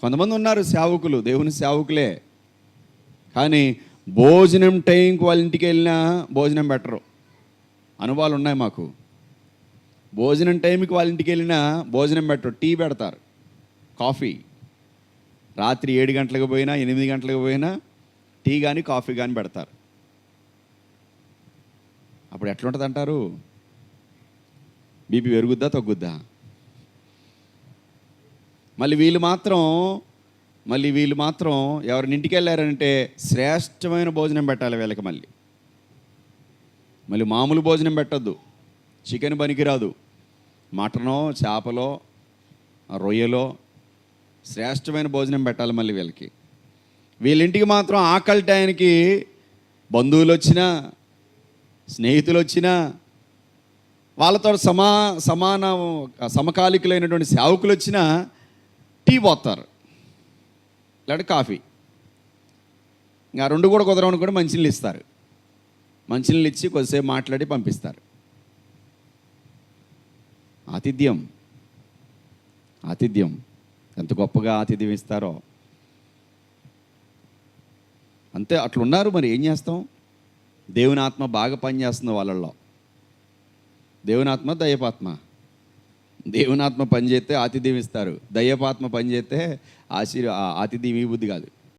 కొంతమంది ఉన్నారు సేవకులు దేవుని సేవకులే. కానీ భోజనం టైంకి వాళ్ళ ఇంటికి వెళ్ళినా భోజనం పెట్టరు. అనుభవాలు ఉన్నాయి మాకు. భోజనం టైంకి వాళ్ళ ఇంటికి వెళ్ళినా భోజనం పెట్టరు టీ పెడతారు కాఫీ. రాత్రి ఏడు గంటలకు పోయినా ఎనిమిది గంటలకు పోయినా టీ కానీ కాఫీ కానీ పెడతారు. అప్పుడు ఎట్లుంటుంది అంటారు బీపీ పెరుగుద్దా తగ్గుద్దా? మళ్ళీ వీళ్ళు మాత్రం మళ్ళీ వీళ్ళు మాత్రం ఎవరిని ఇంటికి వెళ్ళారంటే శ్రేష్టమైన భోజనం పెట్టాలి వీళ్ళకి మళ్ళీ. మళ్ళీ మామూలు భోజనం పెట్టద్దు. చికెన్ పనికిరాదు. మటనో చేపలో రొయ్యలో శ్రేష్టమైన భోజనం పెట్టాలి మళ్ళీ వీళ్ళకి. వీళ్ళింటికి మాత్రం ఆకలి టయానికి బంధువులు వచ్చినా స్నేహితులు వచ్చినా వాళ్ళతో సమా సమాన సమకాలికులైనటువంటి సేవకులు వచ్చినా టీ పోతారు. లేదంటే కాఫీ. ఇంకా రెండు కూడా కుదరవని కూడా మంచినీళ్ళు ఇస్తారు. మంచినీళ్ళు ఇచ్చి కొద్దిసేపు మాట్లాడి పంపిస్తారు. ఆతిథ్యం. ఆతిథ్యం. ఎంత గొప్పగా ఆతిథ్యం ఇస్తారో. అంతే అట్లున్నారు మరి. ఏం చేస్తాం? దేవుని ఆత్మ బాగా పనిచేస్తుంది వాళ్ళల్లో. దేవుని ఆత్మ దేవునాత్మ పనిచేస్తే ఆతిథ్యం ఇస్తారు. దయ్యపాత్మ పనిచేస్తే ఆశీర్ ఆ ఆతిథ్యం ఈ బుద్ధి కాదు.